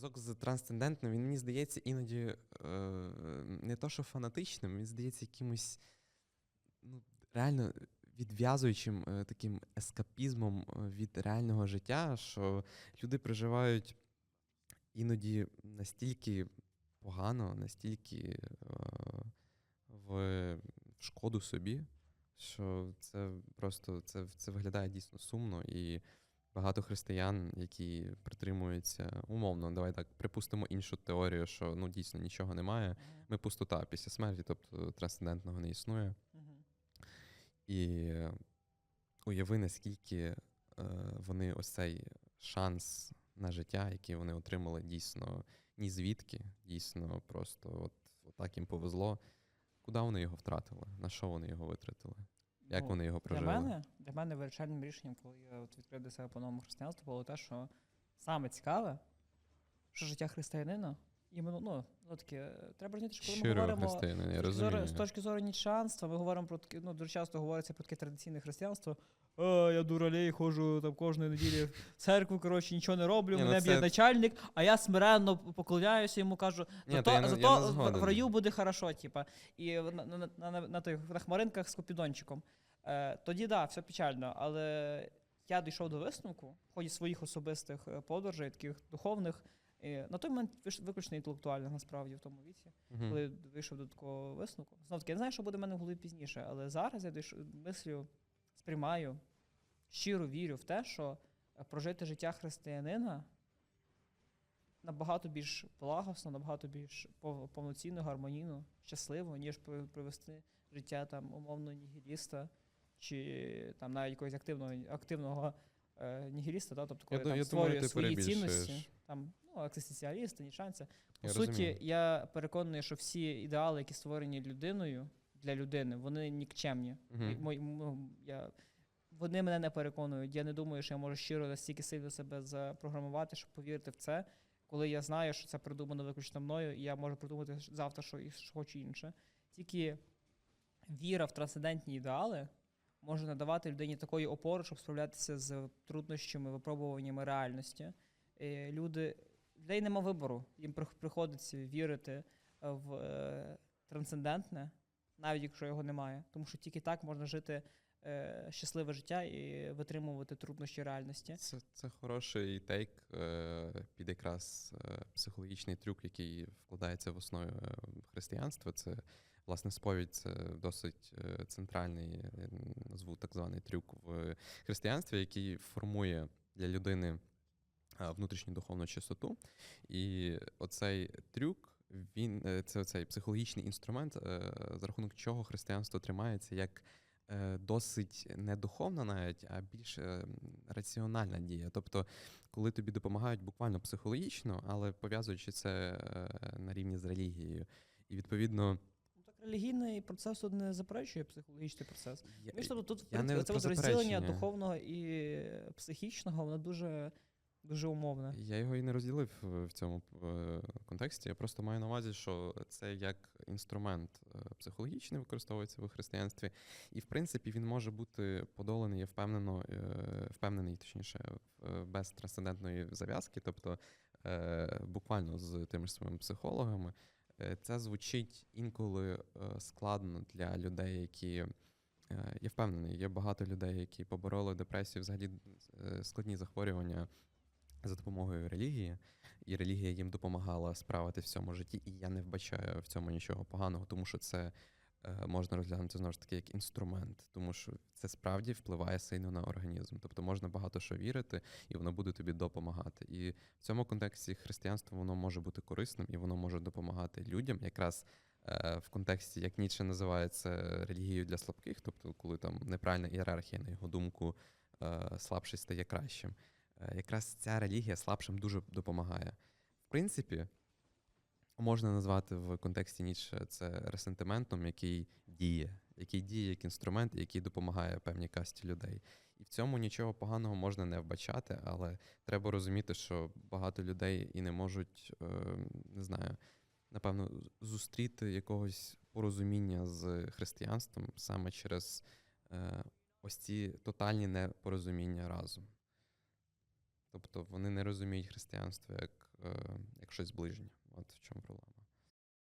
зв'язок з трансцендентним, він мені здається іноді е, не то, що фанатичним, він здається якимось ну, реально відв'язуючим е, таким ескапізмом е, від реального життя, що люди проживають іноді настільки погано, настільки е, в, в шкоду собі, що це просто це, це виглядає дійсно сумно. І багато християн, які притримуються умовно, давай так припустимо іншу теорію, що ну дійсно нічого немає. Ми пустота після смерті, тобто трансцендентного не існує. І уяви, наскільки е, вони ось цей шанс на життя, який вони отримали дійсно ні звідки, дійсно просто от, от так їм повезло. Куди вони його втратили? На що вони його витратили? Як Ну, вони його Для мене, для мене вирішальним рішенням, коли я от відкрив для себе по новому християнству, було те, що саме цікаве, що життя християнина, іменно, ну, ну таке, треба розуміти, що коли ми говоримо християнин, я з точки зору- розумію. з точки зору нічанства, ми говоримо про таке, ну, дуже часто говориться про таке традиційне християнство. А, я дуралей, ходжу там кожної неділі в церкву, коротше, нічого не роблю, Ні, ну мене це- б'є начальник, а я смиренно поклоняюся йому, кажу, Ні, зато, то я не- я зато не в- в, раю буде хорошо, типа. І на, на, на, на, на, тих, на хмаринках з купідончиком. Е, тоді да, все печально, але я дійшов до висновку в ході своїх особистих е, подорожей, таких духовних. І на той момент виключно інтелектуальних насправді в тому віці, Мгм. коли вийшов до такого висновку. Знов таки, я не знаю, що буде в мене в голові пізніше, але зараз я мислю, сприймаю, щиро вірю в те, що е, прожити життя християнина набагато більш благосно, набагато більш повноцінно, гармонійно, щасливо, ніж привести життя там умовно нігіліста чи там навіть якогось активного активного е, да? тобто коли ду- там я створює думаю, свої цінності, там ну, екзистенціаліста, нічанця. По Я суті, розумію. я переконаний, що всі ідеали, які створені людиною для людини, вони нікчемні. Мой- м- я, вони мене не переконують. Я не думаю, що я можу щиро настільки сильно себе запрограмувати, щоб повірити в це, коли я знаю, що це придумано виключно мною, і я можу придумати завтра, що, що хочу інше. Тільки віра в трансцендентні ідеали може надавати людині такої опори, щоб справлятися з труднощами, випробуваннями реальності. Е, Люди, людей нема вибору. Їм приходиться вірити в е, трансцендентне, навіть якщо його немає. Тому що тільки так можна жити е, щасливе життя і витримувати труднощі реальності. Це, це хороший тейк під якраз психологічний трюк, який вкладається в основу християнства. Це власне сповідь, це досить е, центральний, е, назву так званий трюк в християнстві, який формує для людини е, внутрішню духовну чистоту. І оцей трюк. Він е, це цей психологічний інструмент, е, за рахунок чого християнство тримається як е, досить не духовна навіть, а більш е, раціональна дія. Тобто, коли тобі допомагають буквально психологічно, але пов'язуючи це е, на рівні з релігією. І відповідно, релігійний процес тут не заперечує психологічний процес. я, Ми ж тут, я не це розділення духовного і психічного, воно дуже, дуже умовне. Я його і не розділив в в цьому е, контексті. Я просто маю на увазі, що це як інструмент е, психологічний використовується в християнстві, і в принципі він може бути подоланий, я впевнено, е, впевнений, точніше, е, без трансцендентної зав'язки, тобто е, буквально з тими ж своїми психологами. Е, Це звучить інколи е, складно для людей, які. е, Я впевнений, є багато людей, які побороли депресію, взагалі складні захворювання за допомогою релігії, і релігія їм допомагала справити в цьому житті. І я не вбачаю в цьому нічого поганого, тому що це можна розглянути знову ж таки як інструмент, тому що це справді впливає сильно на організм. Тобто можна багато що вірити, і воно буде тобі допомагати. І в цьому контексті християнство воно може бути корисним і воно може допомагати людям, якраз. е, В контексті, як Ніцше називає це релігією для слабких, тобто, коли там неправильна ієрархія, на його думку, е, слабший стає кращим. Е, Якраз ця релігія слабшим дуже допомагає. В принципі, можна назвати в контексті Ніцше це ресентиментом, який діє, який діє як інструмент, який допомагає певній касті людей. І в цьому нічого поганого можна не вбачати, але треба розуміти, що багато людей і не можуть, е, не знаю, напевно, зустріти якогось порозуміння з християнством саме через е, ось ці тотальні непорозуміння разом. Тобто вони не розуміють християнство як, е, як щось ближнє. От в чому проблема.